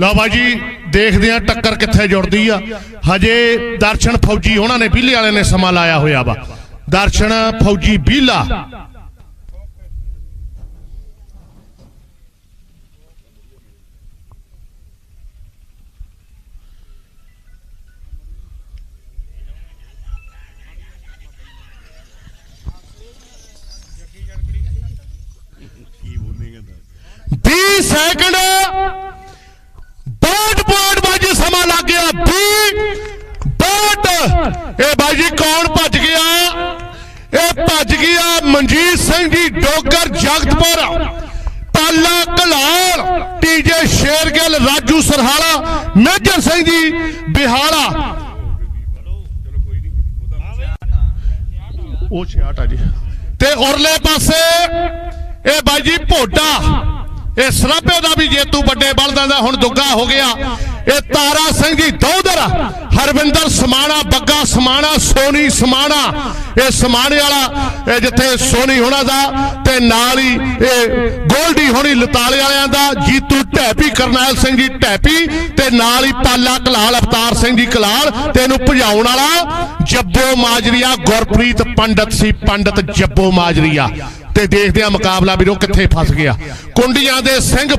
ਲਓ ਬਾਜੀ ਦੇਖਦੇ ਆ ਟੱਕਰ ਕਿੱਥੇ ਜੁੜਦੀ ਆ। ਹਜੇ ਦਰਸ਼ਨ ਫੌਜੀ ਉਹਨਾਂ ਨੇ ਬੀਲੇ ਵਾਲੇ ਨੇ ਸਮਾਂ ਲਾਇਆ ਹੋਇਆ ਵਾ। ਦਰਸ਼ਨ ਫੌਜੀ ਬੀਲਾ। ਸੈਕਿੰਡ 62 ਇਹ ਬਾਜੀ ਕੌਣ ਭੱਜ ਗਿਆ? ਇਹ ਭੱਜ ਗਿਆ Manjeet Singh ji Dogar Jagatpur. Pala Kalal TJ Shergill Raju Sarhala Major Singh ji Bihala. ਉਹ 66 ਆ ਜੀ। ਤੇ ਉਰਲੇ ਪਾਸੇ ਇਹ ਬਾਈ ਜੀ ਭੋਡਾ। ਇਹ ਸਰਾਭੇ ਦਾ ਵੀ ਜੇਤੂ ਵੱਡੇ ਬਲਦਾਂ ਦਾ ਹੁਣ ਦੁੱਗਾ ਹੋ ਗਿਆ। ਇਹ ਤਾਰਾ ਸਿੰਘ ਜੀ ਦੌਦਰ ਹਰਵਿੰਦਰ ਸਮਾਣਾ, ਬੱਗਾ ਸਮਾਣਾ, ਸੋਨੀ ਸਮਾਣਾ। ਇਹ ਸਮਾਣੇ ਵਾਲਾ, ਇਹ ਜਿੱਥੇ ਸੋਨੀ ਹੋਣਾ ਦਾ ਤੇ ਨਾਲ ਹੀ ਇਹ ਗੋਲਡੀ ਹੋਣੀ ਲਤਾਲੇ ਵਾਲਿਆਂ ਦਾ, ਜੀਤੂ ਢੈਪੀ, ਕਰਨੈਲ ਸਿੰਘ ਜੀ ਢੈਪੀ ਤੇ ਨਾਲ ਹੀ ਪਾਲਾ ਕਲਾਲ, ਅਵਤਾਰ ਸਿੰਘ ਜੀ ਕਲਾਲ ਤੇ ਇਹਨੂੰ ਭਜਾਉਣ ਵਾਲਾ ਜੱਬੋ ਮਾਜਰੀਆ, ਗੁਰਪ੍ਰੀਤ ਪੰਡਤ ਸੀ, ਪੰਡਤ ਜੱਬੋ ਮਾਜਰੀਆ। ਤੇ ਦੇਖਦੇ ਆ ਮੁਕਾਬਲਾ ਵੀਰੋ ਕਿੱਥੇ ਫਸ ਗਿਆ। ਕੁੰਡੀਆਂ ਦੇ ਸਿੰਘ ਫਸ